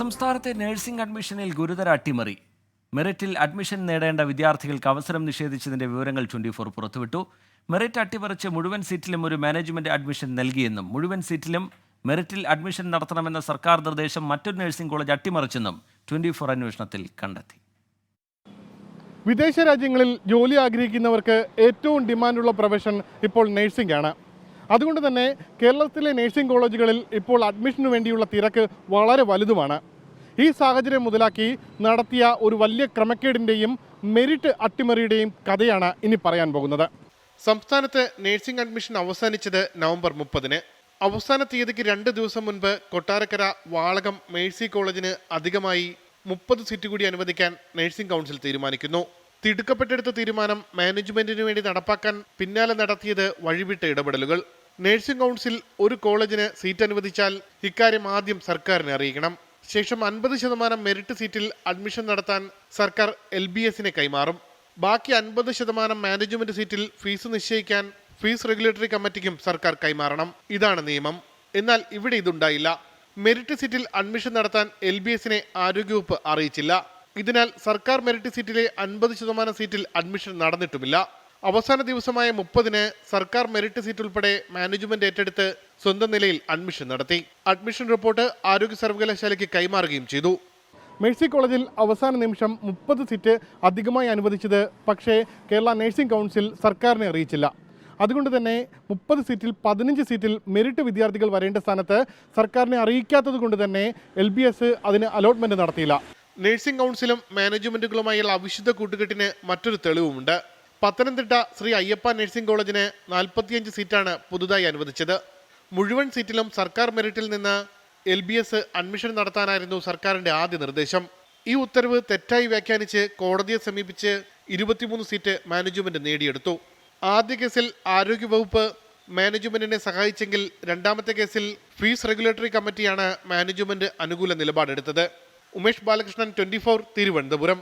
സംസ്ഥാനത്തെ നഴ്സിംഗ് അഡ്മിഷനിൽ ഗുരുതര അട്ടിമറി. മെറിറ്റിൽ അഡ്മിഷൻ നേടേണ്ട വിദ്യാർത്ഥികൾക്ക് അവസരം നിഷേധിച്ചതിന്റെ വിവരങ്ങൾ ട്വന്റി ഫോർ പുറത്തുവിട്ടു. മെറിറ്റ് അട്ടിമറിച്ച് മുഴുവൻ സീറ്റിലും ഒരു മാനേജ്മെന്റ് അഡ്മിഷൻ നൽകിയെന്നും മുഴുവൻ സീറ്റിലും മെറിറ്റിൽ അഡ്മിഷൻ നടത്തണമെന്ന സർക്കാർ നിർദ്ദേശം മറ്റൊരു നഴ്സിംഗ് കോളേജ് അട്ടിമറിച്ചെന്നും ട്വന്റി ഫോർ അന്വേഷണത്തിൽ കണ്ടെത്തി. വിദേശ രാജ്യങ്ങളിൽ ജോലി ആഗ്രഹിക്കുന്നവർക്ക് ഏറ്റവും ഡിമാൻഡുള്ള പ്രൊഫഷൻ ഇപ്പോൾ നഴ്സിംഗ് ആണ് അതുകൊണ്ട് തന്നെ കേരളത്തിലെ നഴ്സിംഗ് കോളേജുകളിൽ ഇപ്പോൾ അഡ്മിഷന് വേണ്ടിയുള്ള തിരക്ക് വളരെ വലുതുമാണ്. ഈ സാഹചര്യം മുതലാക്കി നടത്തിയ ഒരു വലിയ ക്രമക്കേടിന്റെയും മെരിറ്റ് അട്ടിമറിയുടെയും കഥയാണ് ഇനി പറയാൻ പോകുന്നത്. സംസ്ഥാനത്ത് നഴ്സിംഗ് അഡ്മിഷൻ അവസാനിച്ചത് നവംബർ മുപ്പതിന്. അവസാന തീയതിക്ക് രണ്ട് ദിവസം മുൻപ് കൊട്ടാരക്കര വാളകം മേഴ്സി കോളേജിന് അധികമായി മുപ്പത് സീറ്റ് കൂടി അനുവദിക്കാൻ നഴ്സിംഗ് കൗൺസിൽ തീരുമാനിക്കുന്നു. തിടുക്കപ്പെട്ടെടുത്ത തീരുമാനം മാനേജ്മെന്റിന് വേണ്ടി നടപ്പാക്കാൻ പിന്നാലെ നടത്തിയത് വഴിവിട്ട ഇടപെടലുകൾ. നഴ്സിംഗ് കൗൺസിൽ ഒരു കോളേജിന് സീറ്റ് അനുവദിച്ചാൽ ഇക്കാര്യം ആദ്യം സർക്കാരിനെ അറിയിക്കണം. ശേഷം അൻപത് ശതമാനം മെറിറ്റ് സീറ്റിൽ അഡ്മിഷൻ നടത്താൻ സർക്കാർ എൽ ബി എസിനെ കൈമാറും. ബാക്കി അൻപത് ശതമാനം മാനേജ്മെന്റ് സീറ്റിൽ ഫീസ് നിശ്ചയിക്കാൻ ഫീസ് റെഗുലേറ്ററി കമ്മിറ്റിക്കും സർക്കാർ കൈമാറണം. ഇതാണ് നിയമം. എന്നാൽ ഇവിടെ ഇതുണ്ടായില്ല. മെറിറ്റ് സീറ്റിൽ അഡ്മിഷൻ നടത്താൻ എൽ ബി എസിനെ ആരോഗ്യവകുപ്പ് അറിയിച്ചില്ല. ഇതിനാൽ സർക്കാർ മെറിറ്റ് സീറ്റിലെ അൻപത് ശതമാനം സീറ്റിൽ അഡ്മിഷൻ നടന്നിട്ടുമില്ല. അവസാന ദിവസമായ മുപ്പതിന് സർക്കാർ മെറിറ്റ് സീറ്റ് ഉൾപ്പെടെ മാനേജ്മെന്റ് ഏറ്റെടുത്ത് സ്വന്തം നിലയിൽ അഡ്മിഷൻ നടത്തി. അഡ്മിഷൻ റിപ്പോർട്ട് ആരോഗ്യ സർവകലാശാലയ്ക്ക് കൈമാറുകയും ചെയ്തു. മേഴ്സി കോളേജിൽ അവസാന നിമിഷം മുപ്പത് സീറ്റ് അധികമായി അനുവദിച്ചത് പക്ഷേ കേരള നഴ്സിംഗ് കൗൺസിൽ സർക്കാരിനെ അറിയിച്ചില്ല. അതുകൊണ്ട് തന്നെ മുപ്പത് സീറ്റിൽ പതിനഞ്ച് സീറ്റിൽ മെറിറ്റ് വിദ്യാർത്ഥികൾ വരേണ്ട സ്ഥാനത്ത് സർക്കാരിനെ അറിയിക്കാത്തത് കൊണ്ട് തന്നെ എൽ ബി എസ് അതിന് അലോട്ട്മെന്റ് നടത്തിയില്ല. നഴ്സിംഗ് കൗൺസിലും മാനേജ്മെന്റുകളുമായുള്ള അവിശുദ്ധ കൂട്ടുകെട്ടിന് മറ്റൊരു തെളിവുമുണ്ട്. പത്തനംതിട്ട ശ്രീ അയ്യപ്പ നഴ്സിംഗ് കോളേജിന് നാൽപ്പത്തിയഞ്ച് സീറ്റാണ് പുതുതായി അനുവദിച്ചത്. മുഴുവൻ സീറ്റിലും സർക്കാർ മെറിറ്റിൽ നിന്ന് എൽ ബി എസ് അഡ്മിഷൻ നടത്താനായിരുന്നു സർക്കാരിന്റെ ആദ്യ നിർദ്ദേശം. ഈ ഉത്തരവ് തെറ്റായി വ്യാഖ്യാനിച്ച് കോടതിയെ സമീപിച്ച് ഇരുപത്തിമൂന്ന് സീറ്റ് മാനേജ്മെന്റ് നേടിയെടുത്തു. ആദ്യ കേസിൽ ആരോഗ്യവകുപ്പ് മാനേജ്മെന്റിനെ സഹായിച്ചെങ്കിൽ രണ്ടാമത്തെ കേസിൽ ഫീസ് റെഗുലേറ്ററി കമ്മിറ്റിയാണ് മാനേജ്മെന്റ് അനുകൂല നിലപാടെടുത്തത്. ഉമേഷ് ബാലകൃഷ്ണൻ ട്വന്റി തിരുവനന്തപുരം.